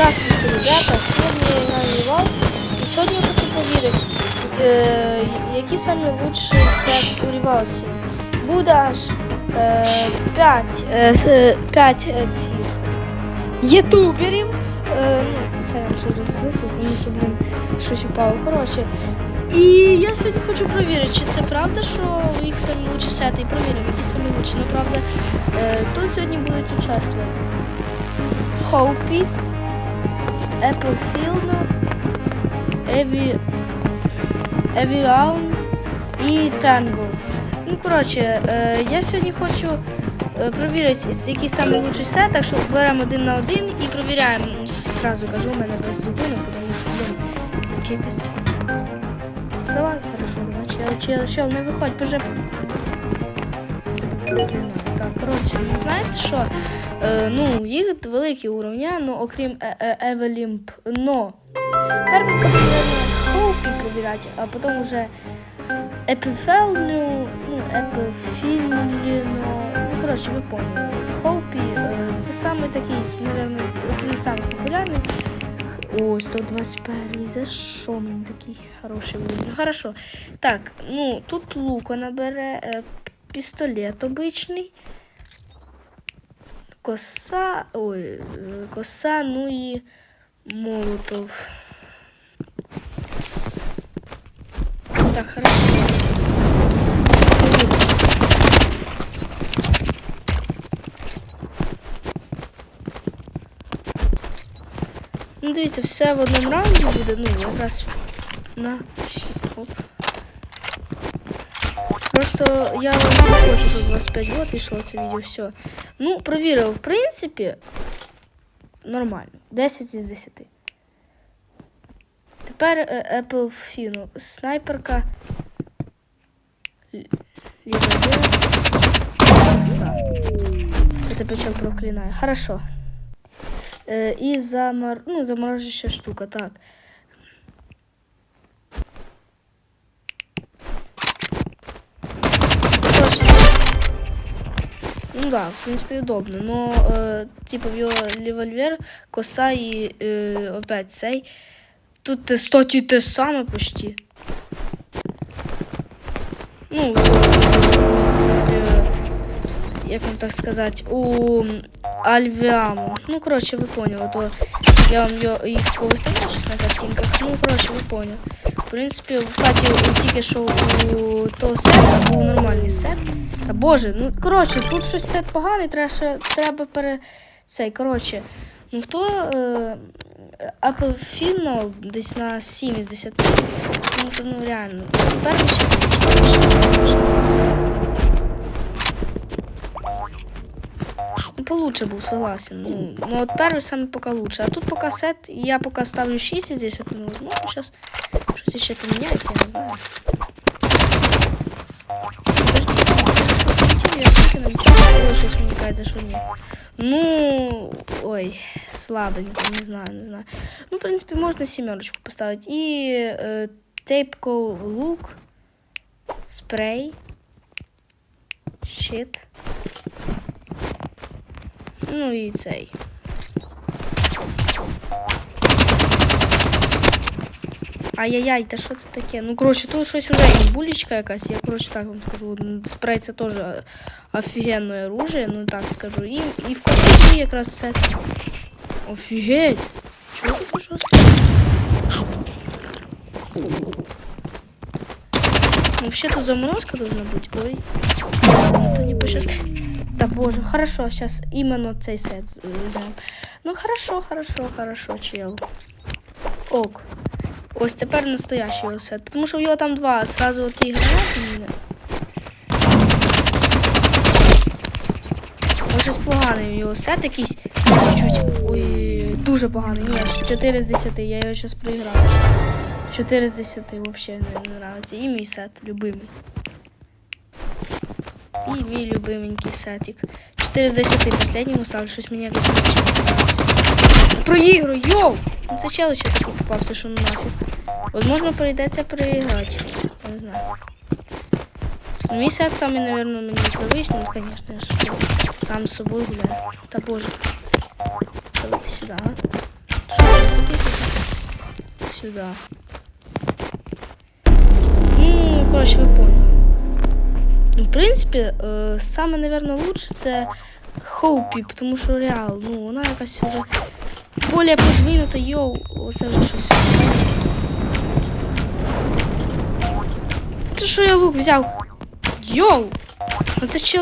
Здравствуйте, ребята! Сегодня я играю вас. И сегодня я хочу проверить, э, який самый лучший сет у Рівалсі. Буде аж е, 5, е, с- е, 5 е, цих ютуберів. Ну, це я вже рознесу, тому що, блін, щось упало. Коротше. І я сьогодні хочу перевірити, чи це правда, що у їх самі лучші сети. І перевіримо, які самі лучші. Ну, е, тут сьогодні будуть участвувати. Хоупі, Apple Field, Еві, Евіаун і Танго. Ну, коротше, е, я сьогодні хочу е, перевірити, який лучший сет, так що беремо один на один і перевіряємо. Сразу кажу, у мене без зупинок, тому що блин, якийсь. Давай, хорошо, давай, чел, чел, не виходь, боже. Так, коротше, ви знаєте що? Е, ну, їх великі уровня, ну, окрім е- е- Евелімп, но перший потрібно Хоупі а потім вже Епіфелну, ну, Епіфільну, ну, коротше, ви поняли. Хоупі, е, це саме такий, мабуть, один з самих популярних. О, 121 за що мені такий хороший вибір? Хорошо. Так, ну, тут луко набере, е, пістолет обичний коса, ой, е, коса, ну і молотов. Так, хорошо. Ну, дивіться, все в одному раунді буде, ну, якраз на оп. Просто я вам не хочу, щоб 25 год йшло це відео, все. Ну, провірив, в принципі, нормально. 10 із 10. Тепер Apple Fino. Снайперка. Ліводіл. Краса. Я тебе чел проклинаю. Хорошо. І замор... ну, заморожуща штука, так. Ну да, в принципе, удобно. Но, э, типа, в його револьвер, коса і э, опять цей. Тут, кстати, те саме почти. Ну, е, як вам так сказати, у Альвіаму. Ну, коротше, ви поняли, то я вам їх повиставляю щось на картинках. Ну, коротше, ви поняли. В принципі, в хаті тільки що у того сета був нормальний сет. Та боже, ну коротше, тут щось сет поганий, треба, треба пере. Цей, коротше. Ну хто е, Apple Fino десь на 7 із 10. Тому що, ну реально. Перший Ну, получше був, согласен. Ну, ну от перший саме поки лучше. А тут поки сет, я поки ставлю 6 із 10, ну, возможно, зараз щось ще поміняється, я не знаю. Кажеться, що ні. Ну, ой, слабенько, не знаю, не знаю. Ну, в принципі, можна сімерочку поставити. І е, тейпко лук, спрей, щит. Ну і цей. Ай-яй-яй, та що це таке? Ну, коротше, тут щось уже і булечка якась, я, коротше, так вам скажу. Ну, Спрей це теж офігенне оружие, ну так скажу. І, і в комплекті якраз сет. Офігеть! Чого тут жорстко? Ну, вообще тут заморозка должна быть. Ой. Это не сейчас. Да боже, хорошо, сейчас именно цей сет э, взяв. Ну хорошо, хорошо, хорошо, чел. Ок. Ось тепер настоящий його сет. Тому що в його там два. Сразу от ті гранати. мене. Щось поганий його сет якийсь. Чуть-чуть. Ой, дуже поганий. Ні, 4 з 10, я його зараз проіграв. 4 з 10 взагалі не нравиться. І мій сет любимий. І мій любименький сетик. 4 з 10 последньому ставлю, щось мені якось не нравиться. Проіграю, йоу! Це чел ще такий попався, що нафіг. Возможно, прийдеться проіграти. Я не знаю. Ну, Мій сет самий, наверное, мені привичний, ну, конечно, я ж сам з собою гуляю. Та боже. Давайте сюди, а? сюди. Ну, коротше, ви поняли. Ну, в принципі, е, саме, наверное, лучше це Хоупі, тому що реал, ну, вона якась вже більш подвинуто, йоу, оце вже щось. Це що я лук взяв? Йоу! Оце це чел